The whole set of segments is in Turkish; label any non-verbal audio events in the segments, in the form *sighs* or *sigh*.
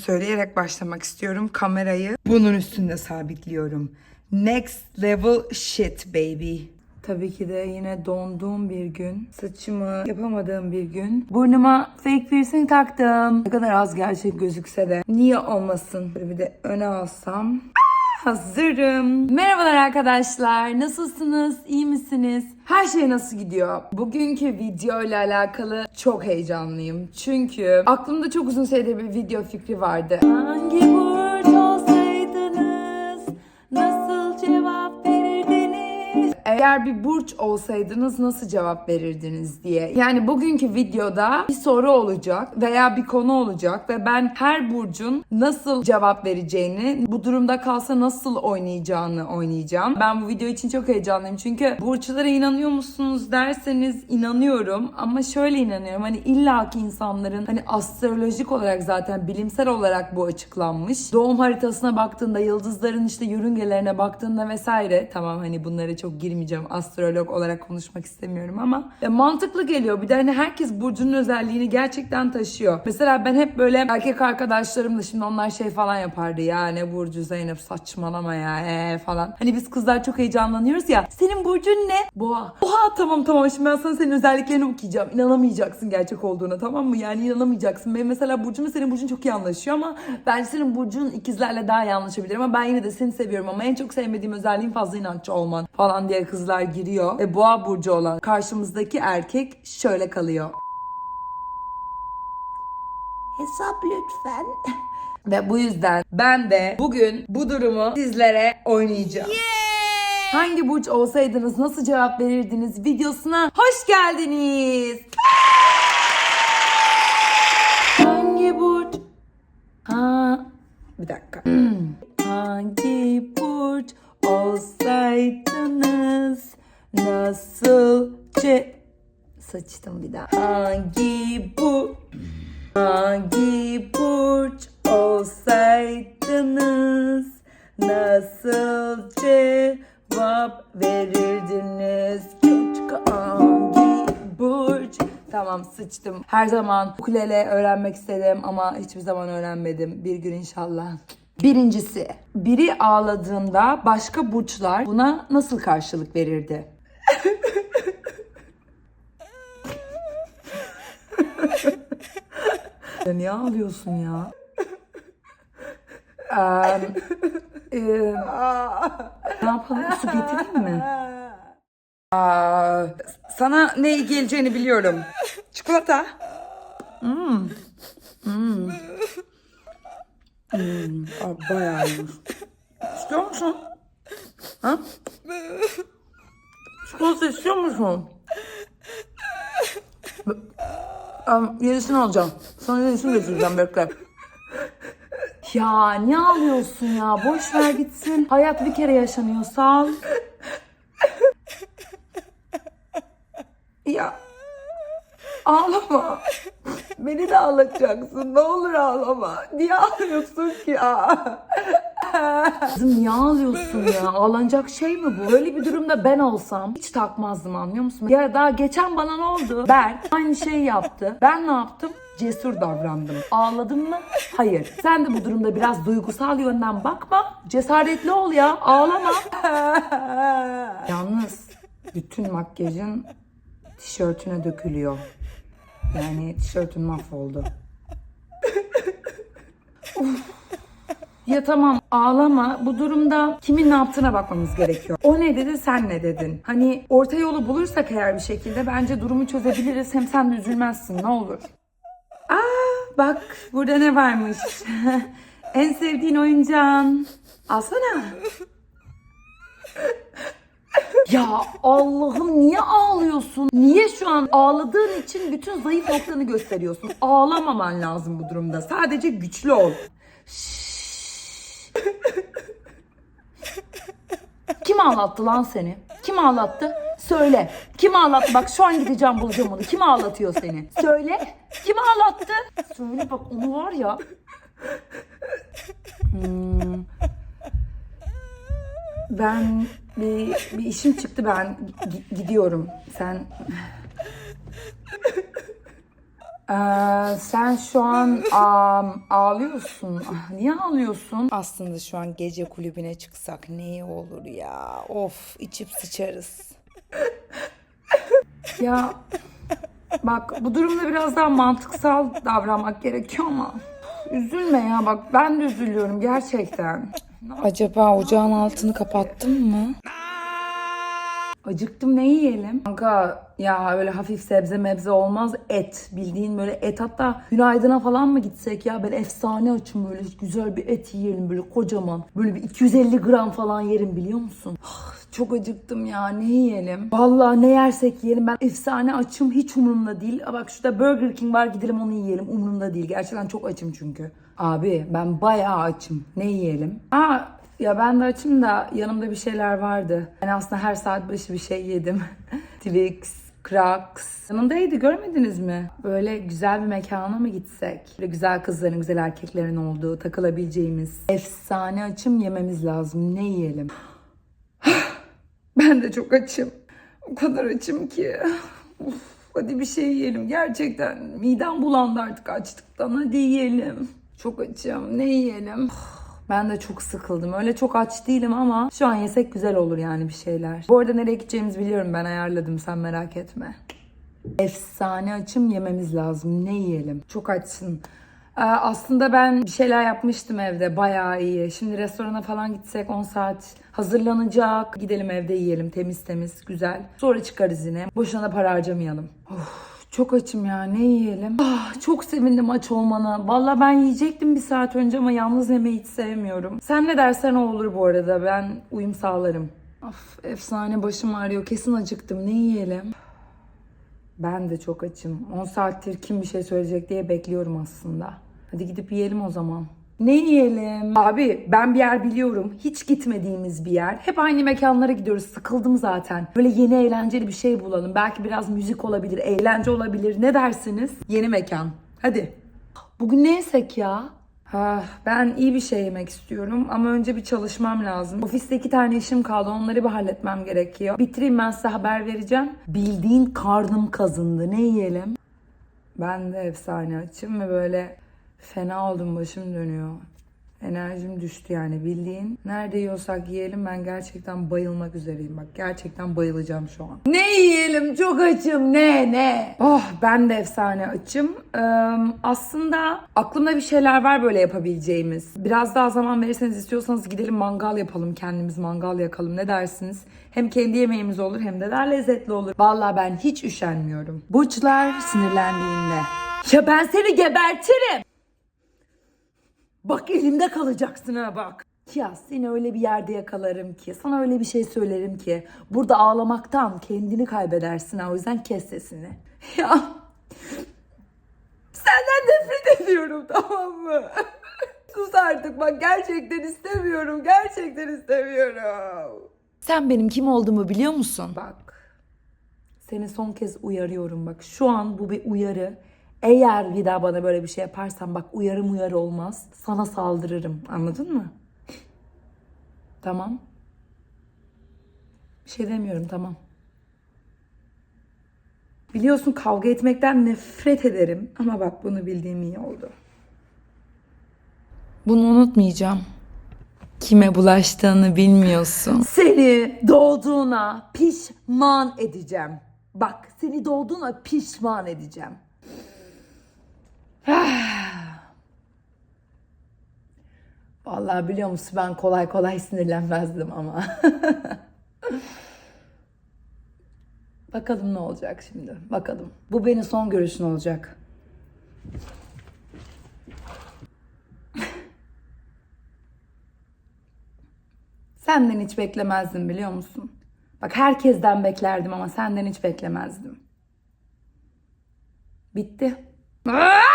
söyleyerek başlamak istiyorum. Kamerayı bunun üstünde sabitliyorum. Next level shit baby. Tabii ki de yine donduğum bir gün. Saçımı yapamadığım bir gün. Burnuma fake piercing taktım. Ne kadar az gerçek gözükse de. Niye olmasın? Böyle bir de öne alsam. Hazırım. Merhabalar arkadaşlar. Nasılsınız? İyi misiniz? Her şey nasıl gidiyor? Bugünkü video ile alakalı çok heyecanlıyım. Çünkü aklımda çok uzun süredir bir video fikri vardı. Hangi burç Eğer bir burç olsaydınız nasıl cevap verirdiniz diye. Yani bugünkü videoda bir soru olacak veya bir konu olacak ve ben her burcun nasıl cevap vereceğini, bu durumda kalsa nasıl oynayacağını oynayacağım. Ben bu video için çok heyecanlıyım çünkü burçlara inanıyor musunuz derseniz inanıyorum ama şöyle inanıyorum hani illaki insanların hani astrolojik olarak zaten bilimsel olarak bu açıklanmış. Doğum haritasına baktığında yıldızların işte yörüngelerine baktığında vesaire tamam hani bunlara çok girmeyeceğim astrolog olarak konuşmak istemiyorum ama ya mantıklı geliyor. Bir de hani herkes burcunun özelliğini gerçekten taşıyor. Mesela ben hep böyle erkek arkadaşlarımla şimdi onlar şey falan yapardı ya ne burcu Zeynep saçmalama ya ee falan. Hani biz kızlar çok heyecanlanıyoruz ya. Senin burcun ne? Boğa. Oha tamam tamam şimdi ben sana senin özelliklerini okuyacağım. İnanamayacaksın gerçek olduğuna tamam mı? Yani inanamayacaksın. Benim mesela burcumla senin burcun çok iyi anlaşıyor ama ben senin burcun ikizlerle daha iyi anlaşabilir ama ben yine de seni seviyorum ama en çok sevmediğim özelliğin fazla inançlı olman falan diye kızlar giriyor. Ve boğa burcu olan karşımızdaki erkek şöyle kalıyor. Hesap lütfen. Ve bu yüzden ben de bugün bu durumu sizlere oynayacağım. Hangi burç olsaydınız nasıl cevap verirdiniz videosuna hoş geldiniz. Saçtım bir daha. Hangi bu Hangi burç olsaydınız nasıl cevap verirdiniz? Küçük hangi burç? Tamam sıçtım. Her zaman ukulele öğrenmek istedim ama hiçbir zaman öğrenmedim. Bir gün inşallah. Birincisi, biri ağladığında başka burçlar buna nasıl karşılık verirdi? Ya niye ağlıyorsun ya? Eee, eee, ne yapalım? Su getireyim mi? Aa, sana ne iyi geleceğini biliyorum. Çikolata. Hmm. Hmm. Hmm. Aa, bayağı iyi. İstiyor musun? Ha? Çikolata istiyor musun? Um, yenisini alacağım. Sana yenisini getireceğim bekle. *laughs* Ya niye ağlıyorsun ya? Boş ver gitsin. Hayat bir kere yaşanıyor. Sağ ol. Ya ağlama. Beni de ağlatacaksın. Ne olur ağlama. Niye ağlıyorsun ki ya? Kızım niye ağlıyorsun ya? Ağlanacak şey mi bu? Böyle bir durumda ben olsam hiç takmazdım anlıyor musun? Ya daha geçen bana ne oldu? Ben aynı şeyi yaptı. Ben ne yaptım? Cesur davrandım. Ağladım mı? Hayır. Sen de bu durumda biraz duygusal yönden bakma. Cesaretli ol ya. Ağlama. Yalnız bütün makyajın tişörtüne dökülüyor. Yani tişörtün mahvoldu. Ya tamam ağlama. Bu durumda kimin ne yaptığına bakmamız gerekiyor. O ne dedi sen ne dedin? Hani orta yolu bulursak eğer bir şekilde bence durumu çözebiliriz. Hem sen de üzülmezsin ne olur. Aa bak burada ne varmış. *laughs* en sevdiğin oyuncağın. Alsana. *laughs* Ya Allah'ım niye ağlıyorsun? Niye şu an ağladığın için bütün zayıf noktanı gösteriyorsun? Ağlamaman lazım bu durumda. Sadece güçlü ol. Kim ağlattı lan seni? Kim ağlattı? Söyle. Kim ağlattı? Bak şu an gideceğim bulacağım onu. Kim ağlatıyor seni? Söyle. Kim ağlattı? Söyle bak onu var ya. Hmm. Ben bir, bir işim çıktı ben Gi- gidiyorum. Sen Ee, sen şu an am, ağlıyorsun. Ah, Niye ağlıyorsun? Aslında şu an gece kulübüne çıksak ne iyi olur ya. Of içip sıçarız. ya bak bu durumda biraz daha mantıksal davranmak gerekiyor ama üzülme ya bak ben de üzülüyorum gerçekten. Acaba ocağın altını kapattın mı? Acıktım ne yiyelim? Kanka ya öyle hafif sebze mebze olmaz et. Bildiğin böyle et hatta günaydına falan mı gitsek ya ben efsane açım böyle güzel bir et yiyelim böyle kocaman. Böyle bir 250 gram falan yerim biliyor musun? Ah, Çok acıktım ya ne yiyelim? Vallahi ne yersek yiyelim ben efsane açım hiç umurumda değil. Bak şurada Burger King var gidelim onu yiyelim umurumda değil. Gerçekten çok açım çünkü. Abi ben bayağı açım. Ne yiyelim? Aa ya ben de açım da yanımda bir şeyler vardı. Ben aslında her saat başı bir şey yedim. *laughs* Twix, Crocs. Yanımdaydı görmediniz mi? Böyle güzel bir mekana mı gitsek? Böyle güzel kızların, güzel erkeklerin olduğu, takılabileceğimiz. Efsane açım yememiz lazım. Ne yiyelim? *sighs* ben de çok açım. O kadar açım ki. Uf, hadi bir şey yiyelim. Gerçekten midem bulandı artık açlıktan. Hadi yiyelim. Çok açım. Ne yiyelim? *sighs* Ben de çok sıkıldım. Öyle çok aç değilim ama şu an yesek güzel olur yani bir şeyler. Bu arada nereye gideceğimizi biliyorum ben ayarladım sen merak etme. Efsane açım yememiz lazım. Ne yiyelim? Çok açsın. Ee, aslında ben bir şeyler yapmıştım evde bayağı iyi. Şimdi restorana falan gitsek 10 saat hazırlanacak. Gidelim evde yiyelim temiz temiz güzel. Sonra çıkarız yine. Boşuna da para harcamayalım. Of, çok açım ya ne yiyelim? Ah, çok sevindim aç olmana. Valla ben yiyecektim bir saat önce ama yalnız yemeği hiç sevmiyorum. Sen ne dersen o olur bu arada ben uyum sağlarım. Of efsane başım ağrıyor kesin acıktım ne yiyelim? Ben de çok açım. 10 saattir kim bir şey söyleyecek diye bekliyorum aslında. Hadi gidip yiyelim o zaman. Ne yiyelim? Abi ben bir yer biliyorum. Hiç gitmediğimiz bir yer. Hep aynı mekanlara gidiyoruz. Sıkıldım zaten. Böyle yeni eğlenceli bir şey bulalım. Belki biraz müzik olabilir, eğlence olabilir. Ne dersiniz? Yeni mekan. Hadi. Bugün ne yesek ya? Ha, ben iyi bir şey yemek istiyorum ama önce bir çalışmam lazım. Ofiste iki tane işim kaldı. Onları bir halletmem gerekiyor. Bitireyim ben size haber vereceğim. Bildiğin karnım kazındı. Ne yiyelim? Ben de efsane açım ve böyle fena oldum. Başım dönüyor. Enerjim düştü yani bildiğin. Nerede yiyorsak yiyelim ben gerçekten bayılmak üzereyim. Bak gerçekten bayılacağım şu an. Ne yiyelim çok açım ne ne. Oh ben de efsane açım. Ee, aslında aklımda bir şeyler var böyle yapabileceğimiz. Biraz daha zaman verirseniz istiyorsanız gidelim mangal yapalım kendimiz mangal yakalım ne dersiniz? Hem kendi yemeğimiz olur hem de daha lezzetli olur. Vallahi ben hiç üşenmiyorum. Burçlar sinirlendiğinde. Ya ben seni gebertirim. Bak elimde kalacaksın ha bak. Ya seni öyle bir yerde yakalarım ki, sana öyle bir şey söylerim ki, burada ağlamaktan kendini kaybedersin ha o yüzden kes sesini. *laughs* Ya senden nefret ediyorum tamam mı? *laughs* Sus artık bak gerçekten istemiyorum, gerçekten istemiyorum. Sen benim kim olduğumu biliyor musun? Bak seni son kez uyarıyorum bak. Şu an bu bir uyarı. Eğer bir daha bana böyle bir şey yaparsan bak uyarım uyarı olmaz. Sana saldırırım. Anladın mı? Tamam. Bir şey demiyorum tamam. Biliyorsun kavga etmekten nefret ederim. Ama bak bunu bildiğim iyi oldu. Bunu unutmayacağım. Kime bulaştığını bilmiyorsun. Seni doğduğuna pişman edeceğim. Bak seni doğduğuna pişman edeceğim. *sighs* Vallahi biliyor musun ben kolay kolay sinirlenmezdim ama. *laughs* Bakalım ne olacak şimdi. Bakalım. Bu benim son görüşün olacak. *laughs* Senden hiç beklemezdim biliyor musun? Bak herkesten beklerdim ama senden hiç beklemezdim. Bitti. Aa! *laughs*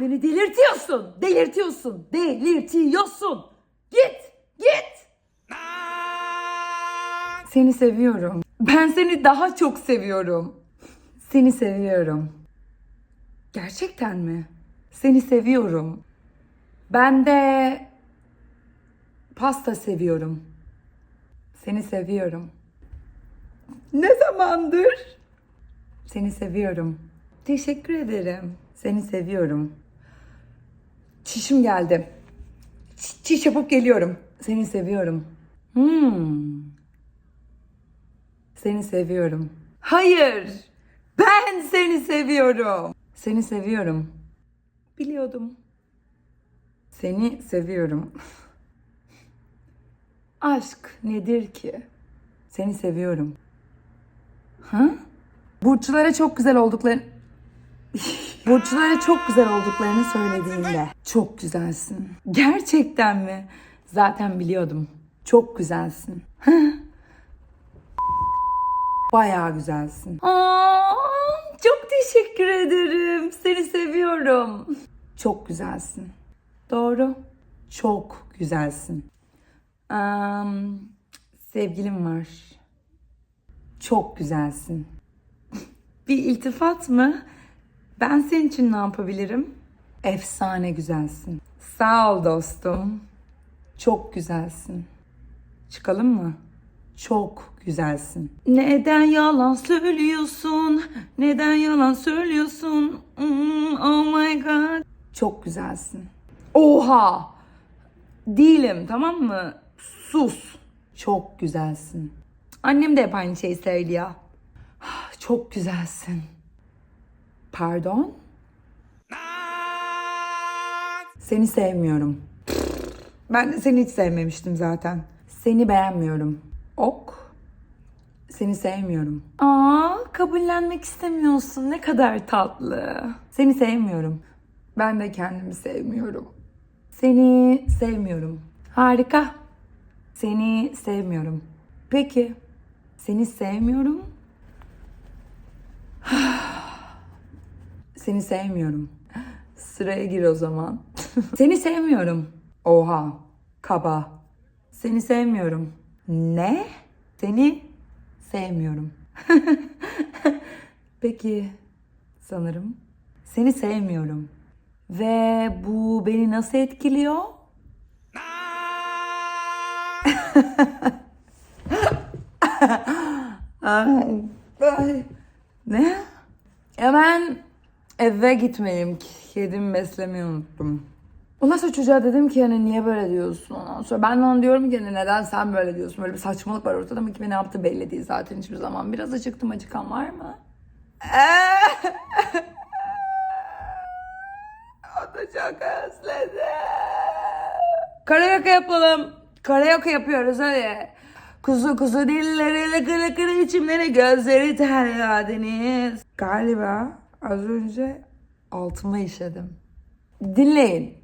Beni delirtiyorsun. Delirtiyorsun. Delirtiyorsun. Git. Git. Seni seviyorum. Ben seni daha çok seviyorum. Seni seviyorum. Gerçekten mi? Seni seviyorum. Ben de pasta seviyorum. Seni seviyorum. Ne zamandır? Seni seviyorum. Teşekkür ederim. Seni seviyorum. Çişim geldi. Ç- çiş yapıp geliyorum. Seni seviyorum. Hmm. Seni seviyorum. Hayır. Ben seni seviyorum. Seni seviyorum. Biliyordum. Seni seviyorum. *laughs* Aşk nedir ki? Seni seviyorum. Ha? Burçlara çok güzel olduklarını... *laughs* Burçlara çok güzel olduklarını söylediğinde çok güzelsin. Gerçekten mi? Zaten biliyordum. Çok güzelsin. *laughs* Bayağı güzelsin. Aa, çok teşekkür ederim. Seni seviyorum. Çok güzelsin. Doğru. Çok güzelsin. Am, sevgilim var. Çok güzelsin. *laughs* Bir iltifat mı? Ben senin için ne yapabilirim? Efsane güzelsin. Sağ ol dostum. Çok güzelsin. Çıkalım mı? Çok güzelsin. Neden yalan söylüyorsun? Neden yalan söylüyorsun? Hmm, oh my god. Çok güzelsin. Oha! Değilim tamam mı? Sus. Çok güzelsin. Annem de hep aynı şeyi söylüyor. Çok güzelsin. Pardon? Seni sevmiyorum. Ben de seni hiç sevmemiştim zaten. Seni beğenmiyorum. Ok. Seni sevmiyorum. Aa, kabullenmek istemiyorsun. Ne kadar tatlı. Seni sevmiyorum. Ben de kendimi sevmiyorum. Seni sevmiyorum. Harika. Seni sevmiyorum. Peki. Seni sevmiyorum. *sighs* Seni sevmiyorum. Sıraya gir o zaman. *laughs* Seni sevmiyorum. Oha. Kaba. Seni sevmiyorum. Ne? Seni sevmiyorum. *laughs* Peki sanırım. Seni sevmiyorum. Ve bu beni nasıl etkiliyor? *laughs* Ay, ay. Ne? Hemen eve gitmeliyim. Kedimi beslemeyi unuttum. Ondan sonra çocuğa dedim ki hani niye böyle diyorsun ondan sonra ben de ona diyorum ki hani neden sen böyle diyorsun böyle bir saçmalık var ortada ama kimin ne yaptığı belli değil zaten hiçbir zaman biraz acıktım acıkan var mı? *laughs* o da çok özledi. Karaoke yapalım. Karaoke yapıyoruz hadi. Kuzu kuzu dilleri lıkı lıkı içimleri gözleri terliyor deniz. Galiba az önce altıma işedim. Dinleyin.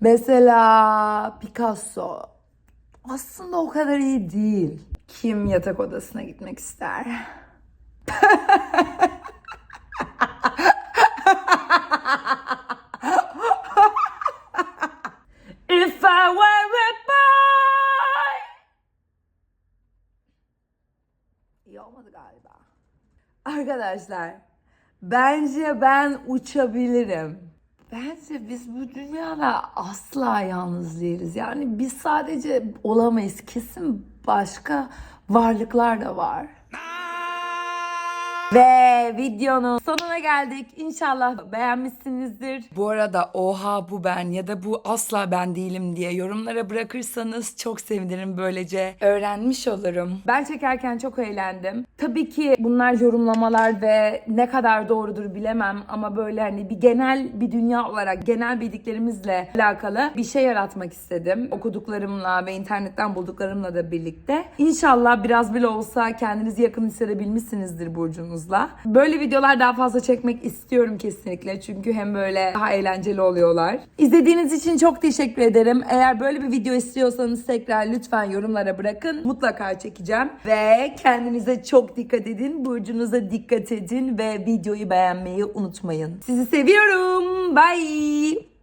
Mesela Picasso aslında o kadar iyi değil. Kim yatak odasına gitmek ister? If I were a boy. İyi olmadı galiba. Arkadaşlar, bence ben uçabilirim. Bence biz bu dünyada asla yalnız değiliz. Yani biz sadece olamayız. Kesin başka varlıklar da var. Ve videonun sonuna geldik. İnşallah beğenmişsinizdir. Bu arada oha bu ben ya da bu asla ben değilim diye yorumlara bırakırsanız çok sevinirim. Böylece öğrenmiş olurum. Ben çekerken çok eğlendim. Tabii ki bunlar yorumlamalar ve ne kadar doğrudur bilemem ama böyle hani bir genel bir dünya olarak genel bildiklerimizle alakalı bir şey yaratmak istedim. Okuduklarımla ve internetten bulduklarımla da birlikte. İnşallah biraz bile olsa kendinizi yakın hissedebilmişsinizdir burcunuzla. Böyle videolar daha fazla çekmek istiyorum kesinlikle. Çünkü hem böyle daha eğlenceli oluyorlar. İzlediğiniz için çok teşekkür ederim. Eğer böyle bir video istiyorsanız tekrar lütfen yorumlara bırakın. Mutlaka çekeceğim. Ve kendinize çok dikkat edin. Burcunuza dikkat edin ve videoyu beğenmeyi unutmayın. Sizi seviyorum. Bye.